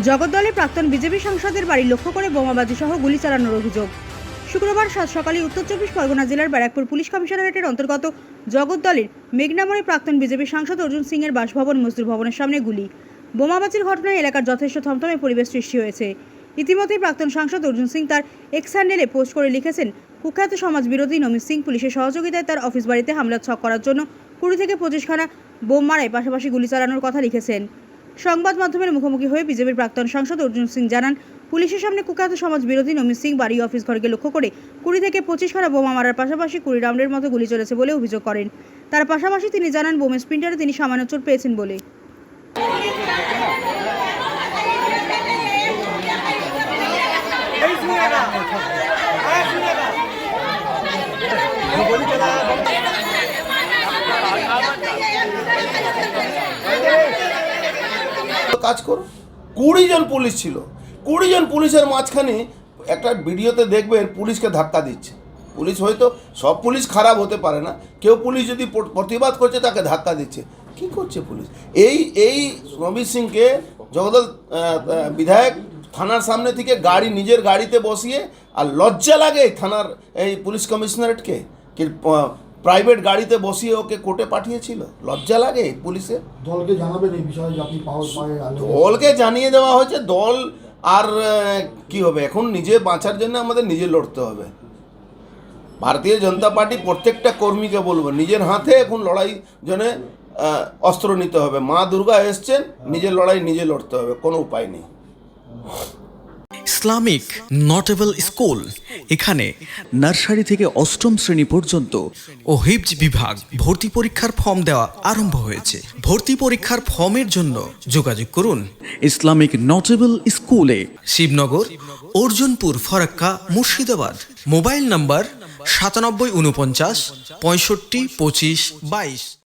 জগদ্দলের প্রাক্তন বিজেপি সাংসদের বাড়ি লক্ষ্য করে বোমাবাজি সহ গুলি চালানোর অভিযোগ। শুক্রবার সাত সকালে উত্তর চব্বিশ পরগনা জেলার ব্যারাকপুর পুলিশ কমিশনারেটের অন্তর্গত জগদ্দলের মেঘনামরে প্রাক্তন বিজেপি সাংসদ অর্জুন সিং এর বাসভবন মজদুর ভবনের সামনে গুলি। বোমাবাজির ঘটনায় এলাকার যথেষ্ট থমথমে পরিবেশ সৃষ্টি হয়েছে। ইতিমধ্যেই প্রাক্তন সাংসদ অর্জুন সিং তার এক্স হ্যান্ডেলে পোস্ট করে লিখেছেন, কুখ্যাত সমাজ বিরোধী নমিত সিং পুলিশের সহযোগিতায় তার অফিস বাড়িতে হামলা ছক করার জন্য কুড়ি থেকে পঁচিশখানা বোম মারায় পাশাপাশি গুলি চালানোর কথা লিখেছেন। সংবাদ মাধ্যমের মুখোমুখি হয়ে বিজেপির প্রাক্তন সাংসদ অর্জুন সিং জানান, পুলিশের সামনে কুখ্যাত সমাজ বিরোধী নমিত সিং বাড়ি অফিস ঘরকে লক্ষ্য করে কুড়ি থেকে পঁচিশ খানা বোমা মারার পাশাপাশি কুড়ি রাউন্ডের মতো গুলি চলেছে বলে অভিযোগ করেন। তার পাশাপাশি তিনি জানান বোমের স্প্রিন্টারে তিনি সামান্য চোট পেয়েছেন বলে। কাজ করো। কুড়ি জন পুলিশ ছিল। কুড়ি জন পুলিশের মাঝখানে একটা ভিডিওতে দেখবেন পুলিশকে ধাক্কা দিচ্ছে। পুলিশ হয়তো সব পুলিশ খারাপ হতে পারে না। কেউ পুলিশ যদি প্রতিবাদ করছে তাকে ধাক্কা দিচ্ছে। কি করছে পুলিশ? এই এই রবি সিংকে জগদল বিধায়ক থানার সামনে থেকে গাড়ি, নিজের গাড়িতে বসিয়ে আর লজ্জা লাগে থানার, এই পুলিশ কমিশনারেটকে? কি প্রাইভেট গাড়িতে বসিয়ে ওকে কোর্টে পাঠিয়েছিল? লজ্জা লাগে পুলিশের? দলকে জানাবেন এই বিষয়ে আপনি দলকে জানিয়ে দেওয়া হয়েছে দল আর কি হবে? এখন নিজে বাঁচার জন্য আমাদের নিজে লড়তে হবে। ভারতীয় জনতা পার্টি প্রত্যেকটা কর্মীকে বলব নিজের হাতে এখন লড়াই জন্য অস্ত্র নিতে হবে। মা দুর্গা এসছেন নিজের লড়াই নিজে লড়তে হবে কোনো উপায় নেই। ইসলামিক নটেবল স্কুল এখানে নার্সারি থেকে অষ্টম শ্রেণি পর্যন্ত ও হিপজ বিভাগ ভর্তি পরীক্ষার ফর্ম দেওয়া আরম্ভ হয়েছে। ভর্তি পরীক্ষার ফর্মের জন্য যোগাযোগ করুন। ইসলামিক নটেবল স্কুলে শিবনগর, অর্জুনপুর, ফরাক্কা, মুর্শিদাবাদ। মোবাইল নম্বর সাতানব্বই উনপঞ্চাশ, পঁয়ষট্টি, পঁচিশ, বাইশ।